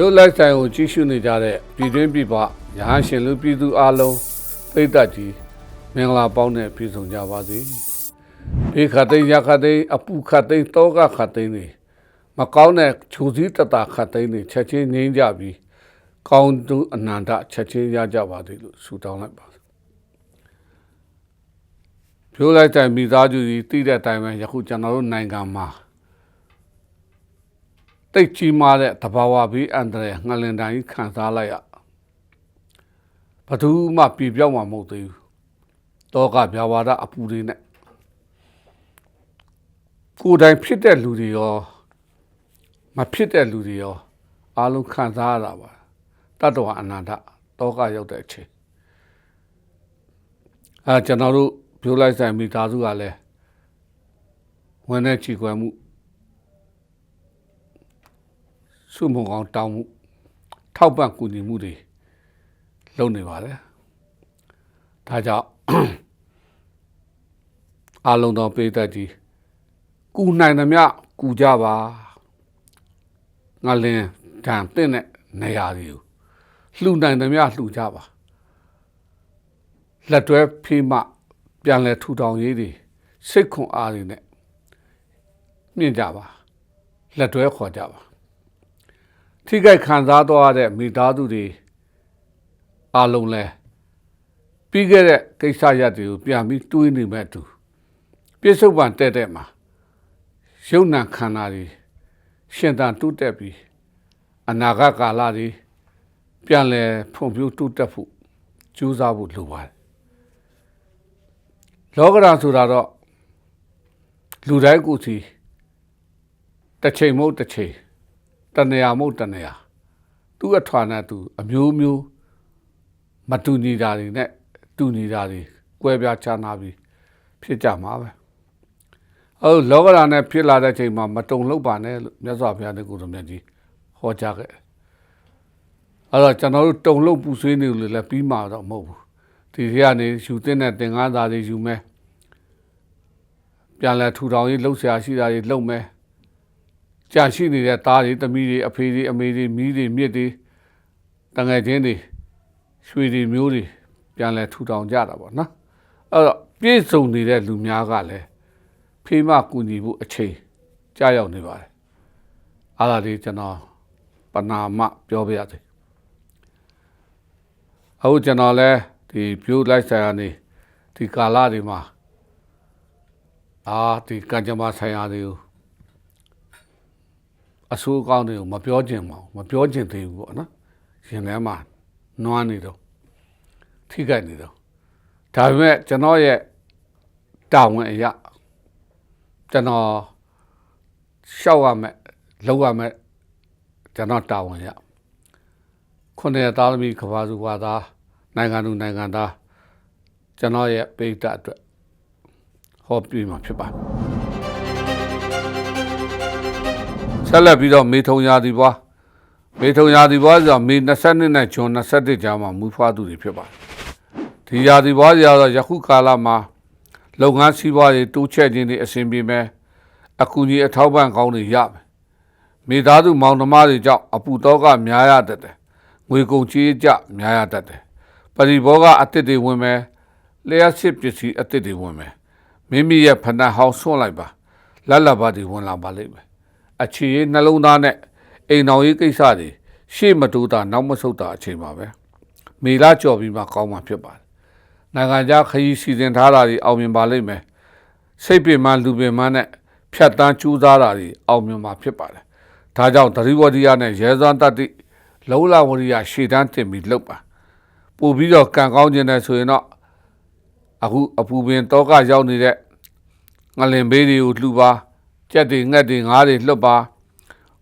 ရုပ်လိုက်ဆိုင်ကိုကြီးရှုနေကြတဲ့ပြည်တွင်းပြည်ပရဟန်းရှင်လူပြည်သူအလုံးပိတ်သက်ကြီးမင်္ဂလာပေါင်းနဲ့ပြည့်စုံကြပါစေဘေခတ်သိမ်းရခတ်သိမ်းအပူခတ်သိမ်းတောကခတ်သိမ်းတွေမကောင်းတဲ့ခြူစည်းတတခတ်သိမ်းတွေချက်ချင်းငြိမ်းကြပြီးကောင်းသူအနန္တချက်ချင်းရကြပါသေးလို့ဆုတောင်းလိုက်ပါဖြိုးလိုက်တဲ့မိသားစုကြီးတည်တဲ့အတိုင်းပဲယခုကျွန်တော်တို့နိုင်ငံမှာ တိတ်ကြီးမားတဲ့တဘာဝဘေးအန္တရာယ်ငလင်တိုင်းခံစားလိုက်ရဘယ်သူမှပြပြောင်းမှာမဟုတ်သေးဘူးတောကဗျာဝါဒအပူတွေနဲ့ကိုယ်တိုင်ဖြစ်တဲ့လူတွေရောမဖြစ်တဲ့လူတွေရောအားလုံးခံစားရတာပါတတ္တဝအနန္တတောကရောက်တဲ့အချိန်အဲကျွန်တော်တို့ပြိုးလိုက်ဆိုင်မိသားစုကလည်းဝင်တဲ့ချီကွယ်မှု စုမုံကောင်တောင်းမှုထောက်ပံ့ကူညီမှုတွေလုပ်နေပါတယ်ဒါကြောင့်အလုံးတော်ပေးတတ်ကြီးကူနိုင်သမျှကူကြပါငါလင်းတန်တဲ့နေရာတွေကိုလှူနိုင်သမျှလှူကြပါလက်တွဲဖေးမှပြန်လဲထူထောင်ရေးတွေစိတ်ခွန်အားတွေနဲ့မြင့်ကြပါလက်တွဲခေါ်ကြပါ ထိခိုက်ခံစားသွားတဲ့မိသားစုတွေအလုံးလဲပြီးခဲ့တဲ့ကိစ္စရပ်တွေကိုပြန်ပြီးတွေးနေမဲ့တူပြစ္ဆုတ်ပံတဲ့တဲ့မှာရုပ်နာခန္ဓာတွေရှင်သန်တုတက်ပြီးအနာဂတ်ကာလတွေပြန်လဲဖွံ့ဖြိုးတုတက်ဖို့ကြိုးစားဖို့လိုပါတယ်လောကဓာတ်ဆိုတာတော့လူတိုင်းကိုယ်စီတစ်ချိန်မဟုတ်တစ်ချိန် တနေရာမဟုတ်တနေရာသူ့အထွာနဲ့သူအမျိုးမျိုးမတူညီတာတွေနဲ့တူညီတာတွေကွဲပြားခြားနာပြီးဖြစ်ကြမှာပဲအဲလောကဓာတ်နဲ့ဖြစ်လာတဲ့ချိန်မှာမတုံလို့ပါနဲ့လို့မြတ်စွာဘုရားနဲ့ကိုယ်တော်မြတ်ကြီးဟောကြားခဲ့အဲ့တော့ကျွန်တော်တို့တုံလို့ပူဆွေးနေလို့လည်းပြီးမှာတော့မဟုတ်ဘူးဒီထဲကနေယူတဲ့တဲ့သင်္ကန်းသားတွေယူမယ်ပြန်လဲထူထောင်ရေးလှုပ်ရှားရှိတာတွေလှုပ်မယ် ကြာရှိနေတဲ့သားတွေသမီးတွေအဖေတွေအမေတွေမိတွေမြစ်တွေတငယ်ချင်းတွေရွှေတွေမျိုးတွေပြန်လဲထူထောင်ကြတာပေါ့နော်အဲ့တော့ပြည့်စုံနေတဲ့လူများကလည်းဖေးမကူညီဖို့အချိန်ကြာရောက်နေပါတယ်အားလာလေးကျွန်တော်ပနာမပြောပြရစေအခုကျွန်တော်လဲဒီပြိုးလိုက်ဆိုင်ရာနေဒီကာလတွေမှာအာဒီကံကြမ္မာဆိုင်ရာတွေကို အဆိုးကောင်းတွေကိုမပြောချင်ပါဘူးမပြောချင်သေးဘူးပေါ့နော်ရှင်ထဲမှာနွားနေတော့ထိခိုက်နေတော့ဒါပေမဲ့ကျွန်တော်ရဲ့တာဝန်အရာကျွန်တော်ရှောက်ရမယ်လောက်ရမယ်ကျွန်တော်တာဝန်ရခုနှစ်ရသားသမီးကဘာစုဘာသားနိုင်ငံသူနိုင်ငံသားကျွန်တော်ရဲ့ပိဋကအတွက်ဟောပြမှာဖြစ်ပါတယ် ဆက်လက်ပြီးတော့မေထုံရာဒီဘွားမေထုံရာဒီဘွားဆိုတာမေ22နဲ့ဂျွန်21ကြားမှာမူဖွားသူတွေဖြစ်ပါတယ်ဒီရာဒီဘွားရာတော့ယခုကာလမှာလုပ်ငန်းစီးပွားရေးတိုးချဲ့ခြင်းတွေအဆင်ပြေမယ်အကူအညီအထောက်ပံ့ကောင်းတွေရမယ်မိသားစုမောင်နှမတွေကြောင့်အပူတော့ကများရတတ်တယ်ငွေကုန်ကြေးကြများရတတ်တယ်ပရိဘောကအစ်စ်တွေဝင်မယ်လျှက်စစ်ပစ္စည်းအစ်စ်တွေဝင်မယ်မိမိရဲ့ဖဏဟောင်းဆွန့်လိုက်ပါလက်လက်ပါတွေဝင်လာပါလိမ့်မယ် အခြေရေးနှလုံးသားနဲ့အိမ်တော်ရေးကိစ္စတွေရှေ့မတိုးတာနောက်မဆုတ်တာအချိန်ပါပဲမေလာကြော်ပြီးမှကောင်းမှဖြစ်ပါတယ်နိုင်ငံခြားခရီးစီစဉ်ထားတာတွေအောင်မြင်ပါလိမ့်မယ်စိတ်ပင်မလူပင်မနဲ့ဖြတ်တန်းကြိုးစားတာတွေအောင်မြင်မှာဖြစ်ပါတယ်ဒါကြောင့်သတိဝရိယနဲ့ရဲစွမ်းတတ္တိလောလဝရိယရှေ့တန်းတင်ပြီးလုပ်ပါပို့ပြီးတော့ကံကောင်းခြင်းနဲ့ဆိုရင်တော့အခုအပူပင်တောကရောက်နေတဲ့ငလင်ဘေးတွေကိုလှူပါ ကြက်တွေငှက်တွေငါးတွေလွတ်ပါ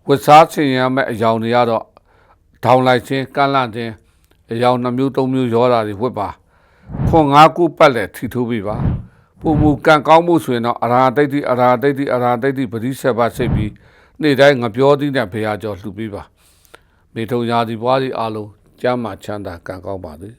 ဝတ်စားဆင်ရမယ့်အယောင်တွေကတော့ထောင်လိုက်ခြင်းကန့်လန့်ခြင်းအယောင်နှမျိုးသုံးမျိုးရောတာတွေဝတ်ပါခွန်ငါးခုပတ်လက်ထီထိုးပြီးပါပုံမူကံကောင်းမှုဆိုရင်တော့အရာတိတ်တိအရာတိတ်တိအရာတိတ်တိပရိဆက်ပါစိတ်ပြီးနေ့တိုင်းငပြောသီးနဲ့ဘုရားကျော်လှူပြီးပါမေထုံရာဒီဘွားဒီအားလုံးကျမ်းမာချမ်းသာကံကောင်းပါသည်